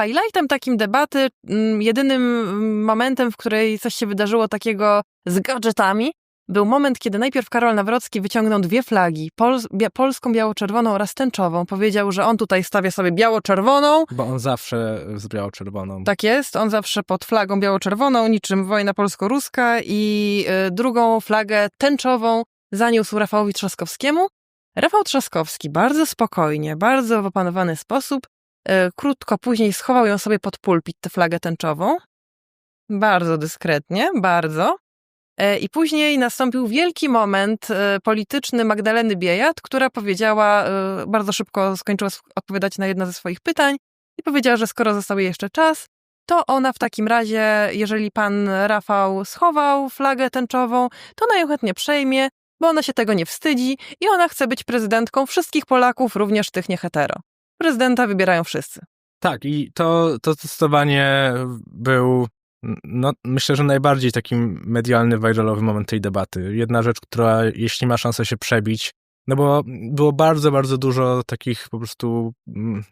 Highlightem takim debaty, mm, jedynym momentem, w której coś się wydarzyło takiego z gadżetami, był moment, kiedy najpierw Karol Nawrocki wyciągnął dwie flagi, pol, bia, polską biało-czerwoną oraz tęczową. Powiedział, że on tutaj stawia sobie biało-czerwoną. Bo on zawsze z biało-czerwoną. Tak jest, on zawsze pod flagą biało-czerwoną, niczym wojna polsko-ruska i y, drugą flagę tęczową zaniósł Rafałowi Trzaskowskiemu. Rafał Trzaskowski bardzo spokojnie, bardzo w opanowany sposób, krótko później schował ją sobie pod pulpit, tę flagę tęczową. Bardzo dyskretnie, bardzo. E, I później nastąpił wielki moment e, polityczny Magdaleny Biejat, która powiedziała, e, bardzo szybko skończyła odpowiadać na jedno ze swoich pytań i powiedziała, że skoro został jej jeszcze czas, to ona w takim razie, jeżeli pan Rafał schował flagę tęczową, to ona ją chętnie przejmie, bo ona się tego nie wstydzi i ona chce być prezydentką wszystkich Polaków, również tych niehetero. Prezydenta wybierają wszyscy. Tak, i to, to zdecydowanie był no, myślę, że najbardziej taki medialny, viralowy moment tej debaty. Jedna rzecz, która jeśli ma szansę się przebić, no bo było bardzo, bardzo dużo takich po prostu mm,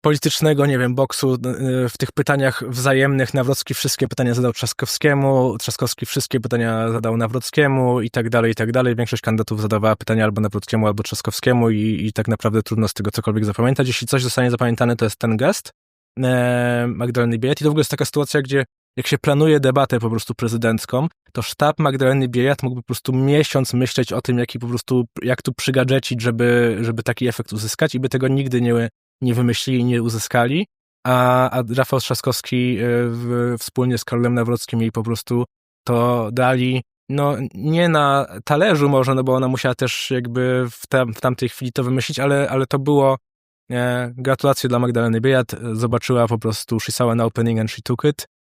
politycznego, nie wiem, boksu y, w tych pytaniach wzajemnych. Nawrocki wszystkie pytania zadał Trzaskowskiemu, Trzaskowski wszystkie pytania zadał Nawrockiemu i tak dalej, i tak dalej. Większość kandydatów zadawała pytania albo Nawrockiemu, albo Trzaskowskiemu i, i tak naprawdę trudno z tego cokolwiek zapamiętać. Jeśli coś zostanie zapamiętane, to jest ten gest. E, Magdaleny Biejat i to w ogóle jest taka sytuacja, gdzie jak się planuje debatę po prostu prezydencką, to sztab Magdaleny Biejat mógłby po prostu miesiąc myśleć o tym, jaki po prostu, jak tu przygadżecić, żeby, żeby taki efekt uzyskać i by tego nigdy nie, nie wymyślili, nie uzyskali. A, a Rafał Trzaskowski e, w, wspólnie z Karolem Nawrockim jej po prostu to dali, no nie na talerzu może, no bo ona musiała też jakby w, tam, w tamtej chwili to wymyślić, ale, ale to było Gratulacje dla Magdaleny Biejat. Zobaczyła po prostu She saw an opening and she took it.